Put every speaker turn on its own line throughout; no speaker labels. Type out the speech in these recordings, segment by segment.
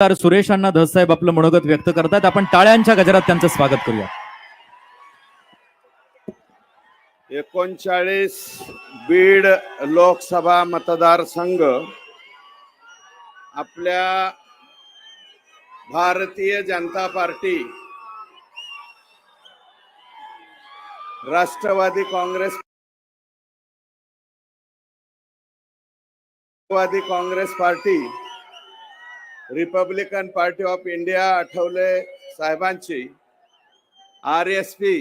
तर सुरेशांना धस साहेब आपलं मनोगत व्यक्त करतात आपण टाळ्यांच्या गजरात त्यांचं स्वागत करूया.
एकोणचाळीस बीड लोकसभा मतदारसंघ आपल्या Bharatiya Janata Party Rashtrawadi Congress Rashtrawadi Congress Party Republican Party of India Athawale साहेबांची आर एस पी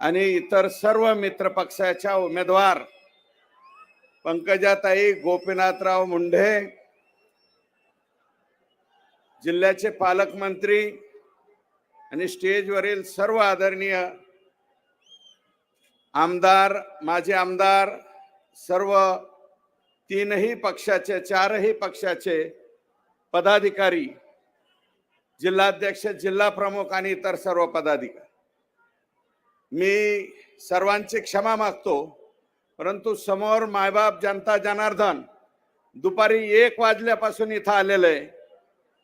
आणि इतर सर्व मित्र पक्षाच्या उमेदवार पंकजाताई गोपीनाथराव मुंढे जिल्ह्याचे पालकमंत्री आणि स्टेजवरील सर्व आदरणीय आमदार माजी आमदार सर्व तीनही पक्षाचे चारही पक्षाचे पदाधिकारी जिल्हाध्यक्ष जिल्हा प्रमुख आणि इतर सर्व पदाधिकारी. मी सर्वांची क्षमा मागतो परंतु समोर मायबाप जनता जनार्दन दुपारी एक वाजल्यापासून इथं आलेलं आहे.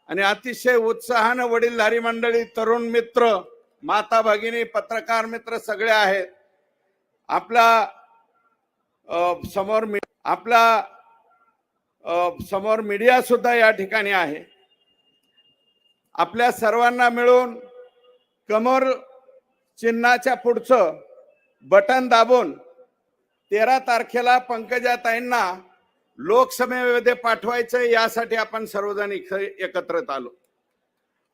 आणि अतिशय उत्साहानं वडीलधारी मंडळी तरुण मित्र माता भगिनी पत्रकार मित्र सगळे आहेत. आपला समोर आपला समोर मीडिया सुद्धा या ठिकाणी आहे. आपल्या सर्वांना मिळून कमर चिन्हाच्या पुढचं बटन दाबून तेरा तारखेला पंकजाताईंना लोकसभेमध्ये पाठवायचं यासाठी आपण सर्वजण एकत्रित आलो.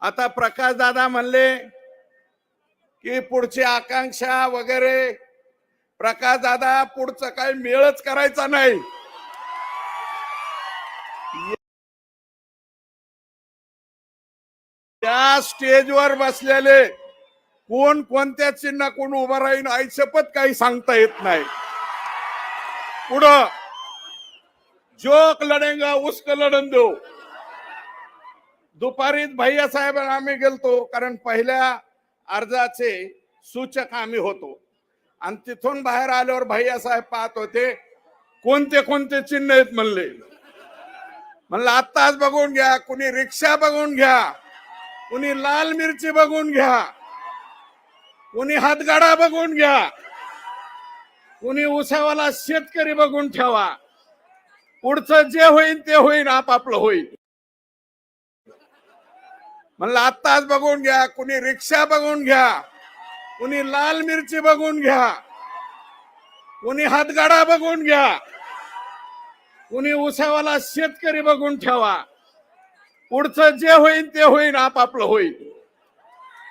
आता प्रकाश दादा म्हणले की पुढची आकांक्षा वगैरे प्रकाश दादा पुढचं काही मेळच करायचा नाही. त्या स्टेजवर बसलेले कोण कोणत्या चिन्ह कोण उभं राहील आई काही सांगता येत नाही. पुढं जोक लढेंगा उस्क लढन देऊ. दुपारी भैया साहेब आम्ही गेलतो कारण पहिल्या अर्जाचे सूचक आम्ही होतो. आणि तिथून बाहेर आल्यावर भैया साहेब पाहत होते कोणते कोणते चिन्ह आहेत म्हणले. म्हणलं आत्ताच बघून घ्या कुणी रिक्षा बघून घ्या कुणी लाल मिरची बघून घ्या कुणी हातगाडा बघून घ्या कुणी उसावाला शेतकरी बघून ठेवा. पुढचं जे होईल ते होईल आपापलं होईल म्हणलं आत्ताच बघून घ्या कुणी रिक्षा बघून घ्या कुणी लाल मिरची बघून घ्या कुणी हातगाडा बघून घ्या कुणी उसावाला शेतकरी बघून ठेवा. पुढचं जे होईल ते होईल आपापलं होईल.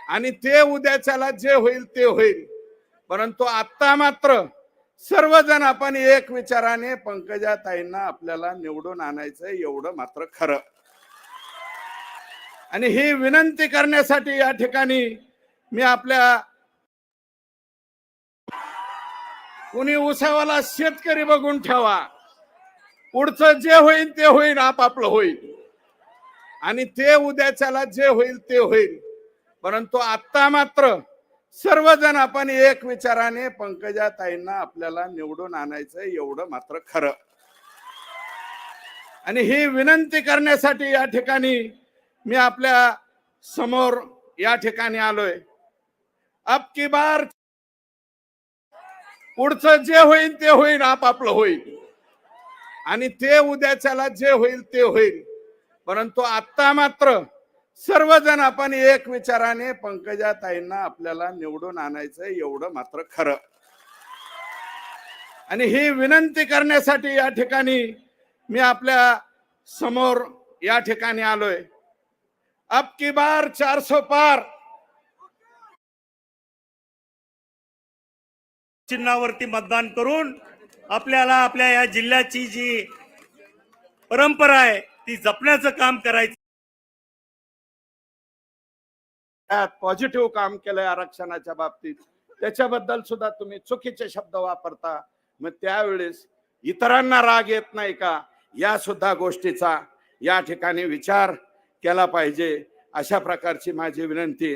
आणि ते उद्याच्याला जे होईल ते होईल. परंतु आता मात्र सर्वजण आपण एक विचाराने पंकजा ताईंना आपल्याला निवडून आणायचं एवढं मात्र खरं. आणि ही विनंती करण्यासाठी या ठिकाणी मी आपल्या कुणी उसावाला शेतकरी बघून ठेवा. पुढचं जे होईल ते होईल आपापलं होईल. आणि ते उद्याच्याला जे होईल ते होईल. परंतु आता मात्र सर्वजण आपण एक विचाराने पंकजा ताईंना आपल्याला निवडून आणायचं एवढं मात्र खरं. आणि ही विनंती करण्यासाठी या ठिकाणी मी आपल्यासमोर या ठिकाणी आलोय. अब की बार पुढचं जे होईल ते होईल आपापलं होईल. आणि ते उद्याच्याला जे होईल ते होईल. परंतु आता मात्र सर्वजण आपण एक विचाराने पंकजाताईंना आपल्याला निवडून आणायचं एवढं मात्र खरं. आणि ही विनंती करण्यासाठी या ठिकाणी मी आपल्यासमोर या ठिकाणी आलोय. अब की बार चारसो पार.
चिन्हावरती मतदान करून आपल्याला आपल्या या जिल्ह्याची जी परंपरा आहे ती जपण्याचं काम करायचं.
त्यात पॉझिटिव्ह काम केलंय आरक्षणाच्या बाबतीत. त्याच्याबद्दल सुद्धा तुम्ही चुकीचे शब्द वापरता. मग त्यावेळेस इतरांना राग येत नाही का? या सुद्धा गोष्टीचा या ठिकाणी विचार केला पाहिजे. अशा प्रकारची माझी विनंती